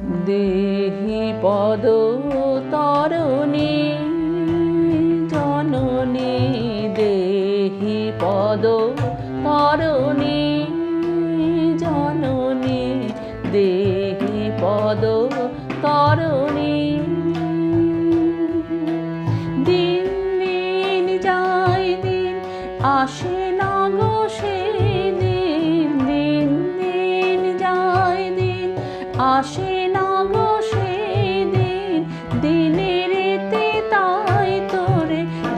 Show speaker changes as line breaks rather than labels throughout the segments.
দেহি পদ তরণী, জননী, দেহি পদ তরণী, জননী, দেহি পদ তরণী। দিন দিন যায় দিন আসে না গো দিন দিন দিন যায় দিন আসে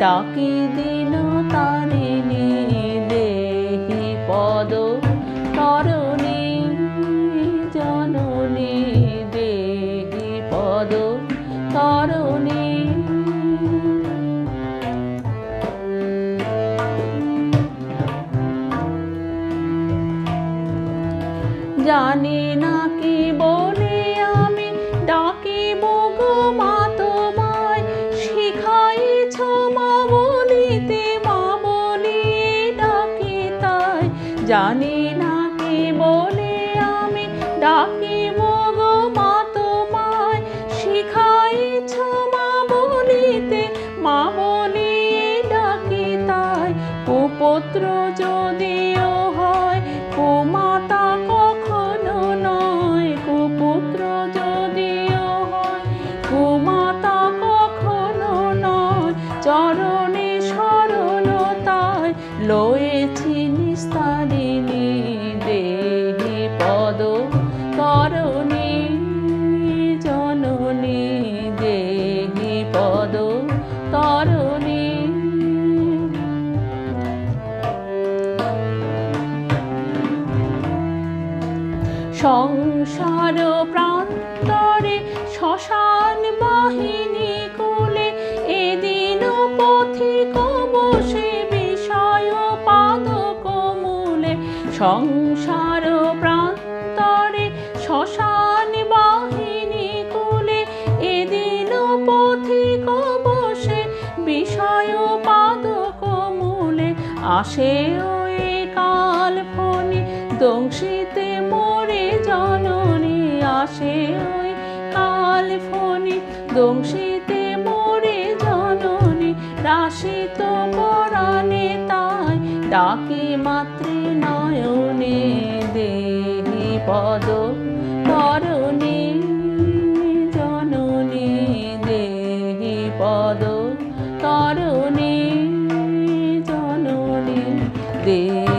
ডাকি দিন তারিণী দেহি পদ। তরণী জননী দেহি পদ। তরণী জানি না কি বলে বলিতে মা বলি ডাকি তাই। জানি না কি বলে আমি ডাকিব গো মা তোমায়। শিখাইছ মা বলিতে মা বলি ডাকি তাই। কুপুত্র যদিও হয়, কুমাতা কখনো নয়। কুপুত্র যদিও হয়, কুমাতা কখনো নয়। চরণে লয়েছি নিস্তারিণী দেহি পদ করণী জননী দেহি পদ তরণী সংসার প্রান্তরে শ্মশান বাহিনী সংসার প্রান্তরে শ্মশান বাহিনী কুলে এদিন পথিক বসে বিষয় পাদ কমূলে আসে ওই কাল ফণি, দংশিতে মোরে জননী আসে ওই কাল ফণি, দংশিতে মোরে জননী, রাশিত পরাণে তাই ডাকি মাতৃ নয়নে দেহি পদ পরনে জননে দেহি পদ তরণে জননে দেহি